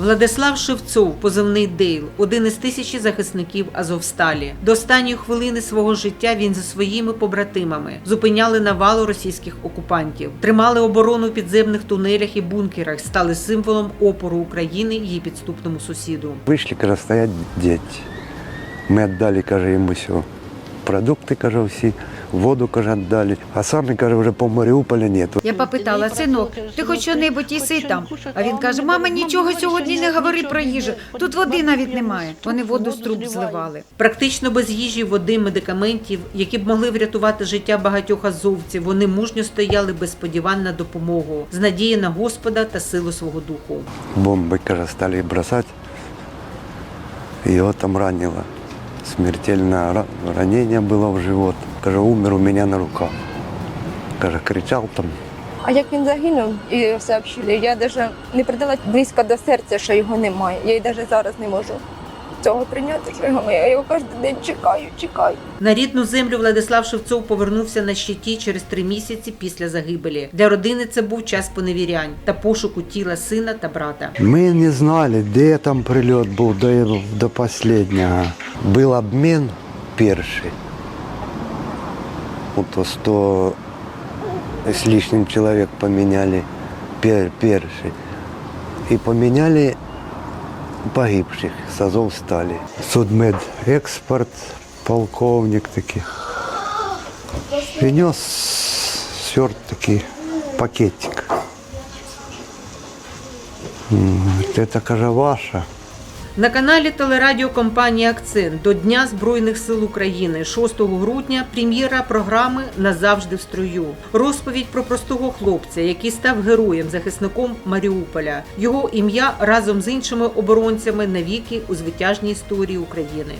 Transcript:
Владислав Шевцов, позивний Дейл, один із тисячі захисників Азовсталі. До останньої хвилини свого життя він зі своїми побратимами зупиняли навалу російських окупантів, тримали оборону в підземних тунелях і бункерах, стали символом опору України її підступному сусіду. Вышли, каже, стоять дети. Ми віддали, каже, йому все. Продукти, каже, всі, воду, каже, віддали. А самі, каже, вже по Маріуполя нету. Я попитала, синок, ти хоч що-небудь їси там? А він каже, мама, нічого сьогодні не говори про їжу. Тут води навіть немає. Вони воду з труб зливали. Практично без їжі, води, медикаментів, які б могли врятувати життя багатьох азовців, вони мужньо стояли без сподівань на допомогу, з надії на Господа та силу свого духу. Бомби, каже, стали бросати. Його там ранило. Смертельне ранение было в живот. Каже, умер у мене на руках. Каже, кричав там. А як він загинув і сообщили, я навіть не придала близько до серця, що його немає. Я й навіть зараз не можу цього прийняти, що. Я його кожен день чекаю, чекаю. На рідну землю Владислав Шевцов повернувся на щиті через три місяці після загибелі. Для родини це був час поневірянь та пошуку тіла сина та брата. Ми не знали, де там прильот був до, до останнього. Був обмін перший. Вот 100 с лишним человек поменяли пер, перший. И поменяли погибших с Азов стали. Судмед экспорт, полковник такий. Принес сверт такий пакетик. Это, каже, ваша. На каналі телерадіокомпанії Акцент до Дня Збройних сил України 6 грудня прем'єра програми Назавжди в строю. Розповідь про простого хлопця, який став героєм, захисником Маріуполя. Його ім'я разом з іншими оборонцями навіки у звитяжній історії України.